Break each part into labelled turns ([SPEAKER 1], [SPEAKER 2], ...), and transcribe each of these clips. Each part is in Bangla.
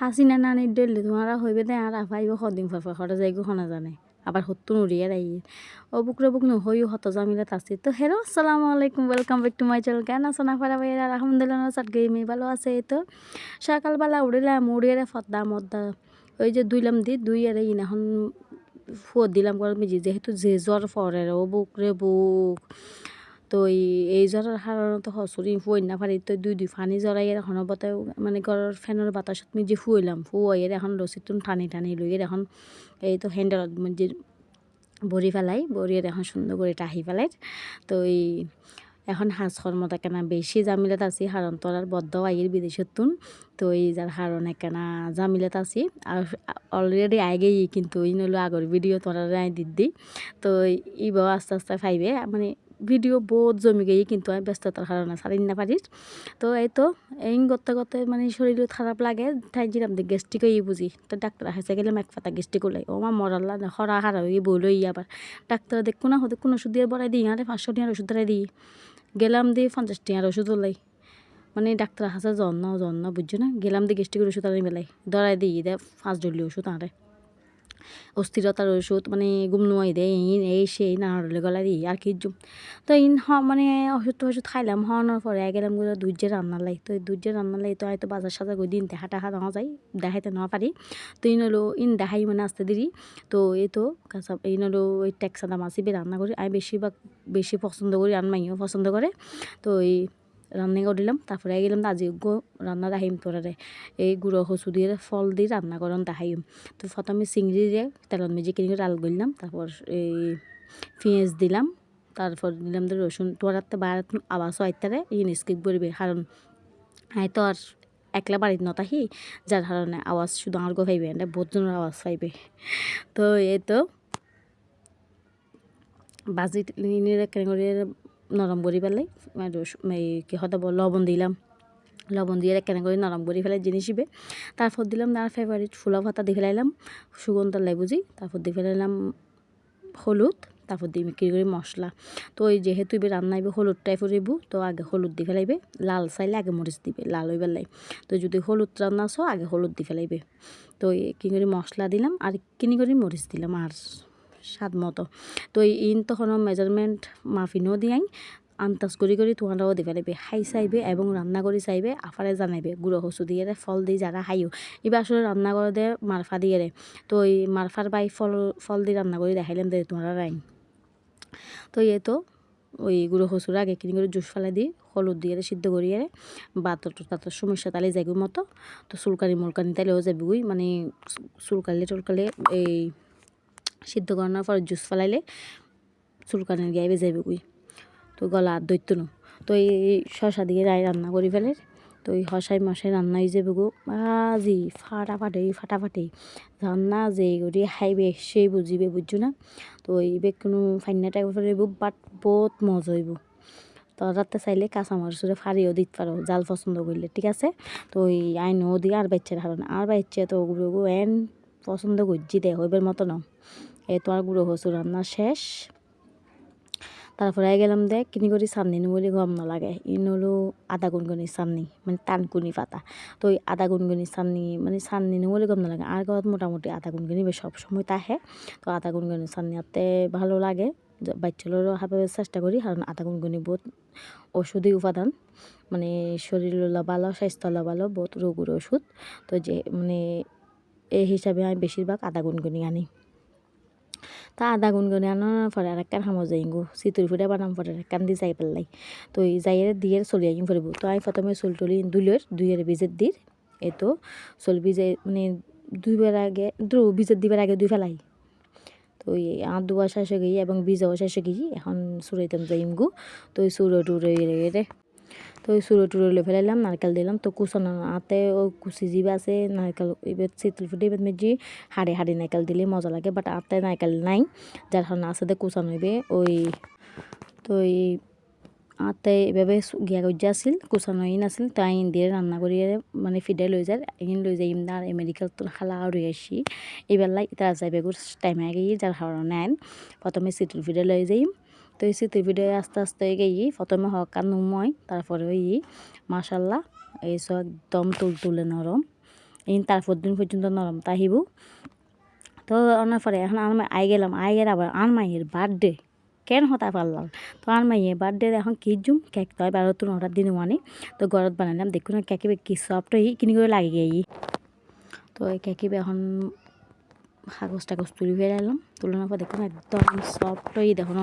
[SPEAKER 1] হাসিনা নানির ডেলে তোমারা হইবে দে আর আফাইব সদিন ফাফা হরে যাইগো হনা জানে আবার হত্তু নুরিয়ে রাই ও বুকরে বুক নহইও হত জামিলে তাসি তো হেরো আসসালামু আলাইকুম welcome back to my channel কেন আছো না পারা ভাইয়ের আলহামদুলিল্লাহ সাত গই মেয়ে ভালো আছে। এই তো সকালবেলা উড়িলাম উড়িয়ে ফদ্দা মদ্দা ওই যে দুইলাম দি, দুই আর ইন এখন ফুয়ার দিলাম করে মিজি যেহেতু যে জ্বর ও বুক রে বুক। তো এই জ্বরের সাধারণত হসুরি ফুয়াই না পারি তো দুই দুই ফানি জ্বরাই এখন বতে মানে ঘরের ফ্যানের বাতাসত মিজি ফুয়াইলাম ফুয়াই এখন রসিদতুন টানি টানি লই এখন এই তো হ্যান্ডেলত মিজি বড়ি ফেলাই বড়িয়ে এখন সুন্দর করে টাহি ফেলাই তো এই এখন হাঁস কর্মতা কেনা বেশি জামিলাত আছি হারণ তোলার বদ্ধ আইয়ের বিদেশের তুন তো এই যার হারণ কেনা জামিলাত আছি আর অলরেডি আগে কিন্তু ইন হলো আগর ভিডিও তোরা আই দিদি তো ইব আস্তে আস্তে ফাইবে মানে ভিডিও বহুত জমি গিয়ে কিন্তু আমি ব্যস্ততার কারণে সারিন না পারিস। তো এই তো, এই করতে করতে মানে শরীর খারাপ লাগে, তাই জিরাম দিয়ে গেস্টিক ই বুঝি। তো ডাক্তার হাসে গেলে এক ফাতা গেস্টিক ওলাই ও মা মরাল্লা হরা হারা হয়ে বইলই আবার। ডাক্তার দেখো না হতে কোনো ওষুধ দিয়ে বড়াই দিই, আরে পাঁচশো টিয়ার ওষুধ দিই। গেলাম দিয়ে পঞ্চাশ টিয়ার ওষুধ ওলাই। মানে ডাক্তার হাসে জন্ম জন্ম বুঝছ না? গেলাম দিয়ে গেস্টিকের ওষুধ আনি বেলাই। ধরাই দিই, দে পাঁচ ডলি ওষুধ আরে অস্থিরতার ওষুধ মানে গুম নোয়াই দেয় ইন এই, সেই নাড়লে গলা দিই আর কি তো ইন হ মানে ওষুধ ওষুধ খাইলাম, হওয়ানোর পরে গেলামগুলো দুধে রান্না লাই। তো দুধে রান্না লাই তো হয়তো বাজার সাজার করে দিন দেখা টাহা দেওয়া যায়, দেখাইতে নেওয়া পারি। তো ইন হলো ইন দেখাই মানে আসতে দিদি তো এই তো, কাঁচা ইন হলো ওই ট্যাক্সা দাম রান্না করি। আমি বেশিরভাগ, বেশি পছন্দ করি আনমাইও পছন্দ করে। তো এই রান্না দিলাম তারপরে গেলাম আজি রান্না দেখাইম তোরারে এই গুঁড়ো হসু দিয়ে ফল দিয়ে রান্না করন দেখাইম তো প্রথমে চিংড়ি দিয়ে তেলত মেজে কিনে ডাল করলাম তারপর এই পেঁয়াজ দিলাম। তারপর দিলাম তো রসুন তোরার তো বার আওয়াজ আইতারে এই স্কিপ করবে কারণ আয় তো আর একলা বাড়িতে নতাহি যার কারণে আওয়াজ শুধু আমার গো পাইবে এটা বহুত জনের আওয়াজ পাইবে। তো এই তো বাজি কেন করে নরম করে পেলাই এই কি হতে লবণ দিলাম। লবণ দিয়ে কেন করে নরম করে ফেলে জিনিস ইবে তারপর দিলাম তার ফেভারিট ফুলা ভাতা দিয়ে ফেলাইলাম সুগন্ধ লাই বুঝি তারপর দিয়ে ফেলাইলাম হলুদ তারপর দিয়ে বিক্রি করে মশলা তো ওই যেহেতু এবার রান্নাইবে হলুদ টাইপের হইব তো আগে হলুদ দিয়ে ফেলাইবে লাল চাইলে আগে মরিচ দিবে, লাল হইবে লাই তো যদি হলুদ রান্না আসো আগে হলুদ দিয়ে ফেলাইবে তো কি করে মশলা দিলাম আর কিনি করে মরিচ দিলাম আর স্বাদ মতো। তো ইন তখন মেজারমেন্ট মাফিনও দিয়াই আন্তাজ করি করি তোমারাও দিবে লাগবে। খাই চাইবে এবং রান্না করে চাইবে আফারে জানাইবে। গুঁড়ো হসু দিয়ে ফল দিয়ে যারা খাইও। এবার আসলে রান্না করে দে মারফা দিয়ে রে তো এই মারফার বাই ফল ফল দিয়ে রান্না করে দেখাইলাম দে তোমরা রাইন তো এই তো ওই গুঁড়ো হসুর আগে কিনে করে জুস ফেলা দিই হলুদ দিয়ে সিদ্ধ করিয়ে বাতর তাতর সমস্যা তালে যাইব মতো। তো চুলকানি মুলকানি তাইলেও যাবি মানে চুলকালে টুলকালে এই সিদ্ধ করানোর পর জুস ফেলাইলে চুলকানের গায়ে বেজাইবে বুগুই তো গলা আর দৈত্য নো। তো এই শশা দিয়ে রায় রান্না করি ফেলে। তো এই হসাই মশাই রান্না হয়ে যাবে গো আজি ফাটাফাটি ফাটাফাটি। রান্না যে করি হাইবে সেই বুঝিবে, বুঝছ না? তো এই বেগ কোনো ফাইনা টাইপ হইব বাট বহুত মজা হইব। তো রাতে চাইলে কাঁচামরিচরে ফাড়িও দিতে পারো, জাল পছন্দ করলে ঠিক আছে? তো ওই আইনও দিয়ে আর বাচ্চার হারণ আর বাচ্চা তো ওগুলো এন পছন্দ করছি দে হইবার মতো না এই তো আর গুঁড়ো হসুর রান্না শেষ। তারপরে গেলাম দেখ কিনি করি সান্নি বলে গম না লাগে। ইন হলো আদা গুনগুনি সান্নি মানে তানকুনি পাতা। তো ওই আদা গুনগুনি সান্নি মানে সান্নি বলে গম না লাগে। আর ঘর মোটামুটি আদা গুনগুনি সব সময় তাহে। তো আদা গুনগুনি সান্নি আতে ভালো লাগে। বাচ্চাদেরও হাবে চেষ্টা করি, কারণ আদা গুনগুনি বহুত ওষুধি উপাদান। মানে শরীর ভালো স্বাস্থ্য ভালো, বহুত রোগের ওষুধ। তো যে মানে এই হিসাবে আমি বেশিরভাগ আদা গুনগুনি আনি। তা আদা গুনগুনি আনার পরে আর একখান যাই গো চিতুরি ফুটে বানাম পরে একখান দি যাই পেলাই তো এই যাইয়ের দিয়ে চলি আইম ফুরিব তো আমি প্রথমে চুল তুলি দুইলের দুইয়ের বীজের দির এ তো চুল বীজে মানে দুইবার আগে দু বীজের দিবার আগে দুই ফেলাই তো ওই আর দুয়া শেষ হয়ে গিয়ে এবং বীজও শেষ গিয়ে এখন সুরাইতাম যাইম গু তো ওই সুরো টুরে রে তো সুরো টুরো লে ফেলাইলাম নারকেল দিলাম তো কুচানো আতে ও কুচি জিবা আছে নারকেল এবার চিতল ফুটে এবার মেজি হাড়ে হাড়ে নারকেল দিলে মজা লাগে বাট আতে নারকেল নাই। যার কারণে আছে কুচানো হইবে ওই তো ওই আতে এভাবে গিয়া গজ্জা আছিল, কুচানো ইন আছিল তাই ইন দিয়ে রান্না করিয়ে মানে ফিডে লৈ যায় ইন লৈ যাই ইমদার মেডিকেল তো খালা রয়ে আসি লাই তারা যাইবে টাইম আগে যার কারণে প্রথমে সিটুল ফিডে লই যাইম তো এই স্মৃতির ভিডিও আস্তে আস্তে গিয়ে প্রথমে হকার নুময়, তারপরে ওই মাসাল্লাহ এইসব একদম তুল তুলে নরম। এই তারপর দিন পর্যন্ত নরম তাহিব তো অনার পরে এখন আমি আই গেলাম আই গেলে আবার আর মাইয়ের বার্থডে কেন হতা পারলাম? তো আর মাইয়ে বার্থডে এখন কি জুম কেক তো এবার তো নটার দিন ওয়ানি তো গরত বানালাম দেখুন কেকে কি সফট হই কিনি করে লাগে গিয়ে তো এই কেকে এখন কাগজ টাগজ তুলি ফেলে এলাম তুলানোর পর দেখুন একদম সফট হয়ে দেখুন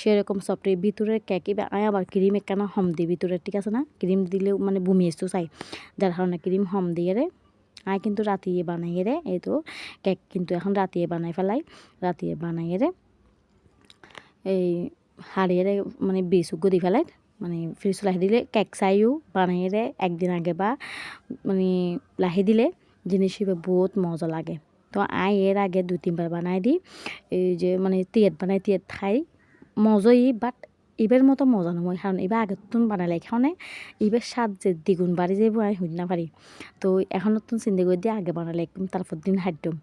[SPEAKER 1] সেরকম সফট হয়ে ভিতরে কেকে আয় আবার ক্রিম একখানা হম দিই ভিতরে ঠিক আছে না? ক্রিম দিলেও মানে বমি এসতো চাই। যার কারণে ক্রিম হম দিয়ে রে। আয় কিন্তু রাতিয়ে বানাইয়ে রে। এই তো কেক কিন্তু এখন রাতিয়ে বানাই ফেলাই, রাতিয়ে বানাইয়ে রে। এই হারিয়ে রে মানে বিশুগ্য দি ফেলাই মানে ফ্রিজ লাহি দিলে কেক চাইও বানাইয়ে রে। একদিন আগে বা মানে লাহি দিলে জিনিস বহুত মজা লাগে। তো আই এর আগে দু তিনবার বানাই দিই। এই যে মানে তিয়াত বানাই, তিয়াত খাই। মজাই বাট এবার মতো মজা নয় কারণ এবার আগের তুন বানালে এখানে এবার স্বাদ যে দ্বিগুণ বাড়ি যাইব আমি হইতে না পারি তো এখন নতুন চিন্তা করে দিয়ে আগে বানালে একদম তারপর দিন হাড্ডম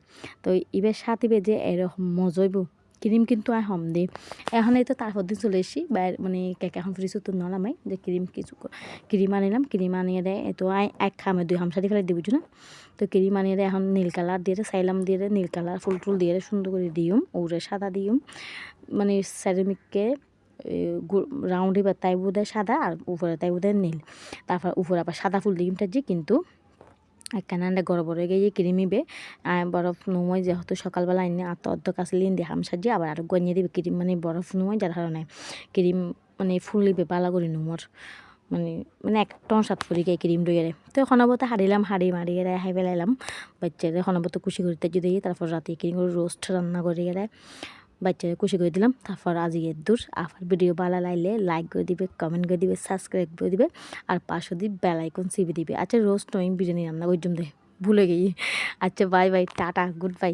[SPEAKER 1] তো এবার স্বাদ এবার যে এরকম মজাইব ক্রিম কিন্তু আয় হম দিই এখন এই তো তারপর দিন চলে এসি বাইরে মানে কেক এখন ফ্রিজ তো নলামাই, যে ক্রিম কিছু ক্রিম আনিলাম ক্রিম আনিয়ে দেয় তো আয় এক খামে দুই হামসাদি ফেলে দিবি না তো ক্রিম আনিয়ে দেয় এখন নীল কালার দিয়ে সাইলাম দিয়ে নীল কালার ফুল টুল দিয়ে সুন্দর করে দিউম ওরে সাদা দিউম মানে সেরামিককে রাউন্ডে বা তাই বোধহয় সাদা আর উপরে তাই বোধহয় নীল। তারপর উপরে আবার সাদা ফুল দিমটা যে, কিন্তু একখানা গড় বড় গিয়ে ক্রিমিবে বরফ নুময় যেহেতু সকালবেলা এনে আত অর্ধ কাছে লিন দিয়ে হাম সাজিয়ে আবার আরও গনিয়ে দিবে ক্রিম মানে বরফ নুময় যার কারণে ক্রিম মানে ফুলিবে পালা করি নুমর। মানে মানে একদম সাত ফুরি গাই ক্রিম ডইয়ারে তো সনবতে হারিলাম, হারি মারি গেলে, হাই পেলাইলাম বাচ্চারে সনবতে খুশি করতে যদি, তারপর রাতে ক্রিম করে রোস্ট রান্না করে গেলে। বাচ্চারা খুশি করে দিলাম। তারপর আজ এর দূর আবার ভিডিও ভালো লাগলে লাইক করে দিবে কমেন্ট করে দিবে সাবস্ক্রাইব করে দিবে, আর পাশে দিয়ে বেলাইকন সিবি দিবে। আচ্ছা রোজ নয় বিরিয়ানি রান্না করি দে ভুলে গেই আচ্ছা বাই বাই টাটা গুড বাই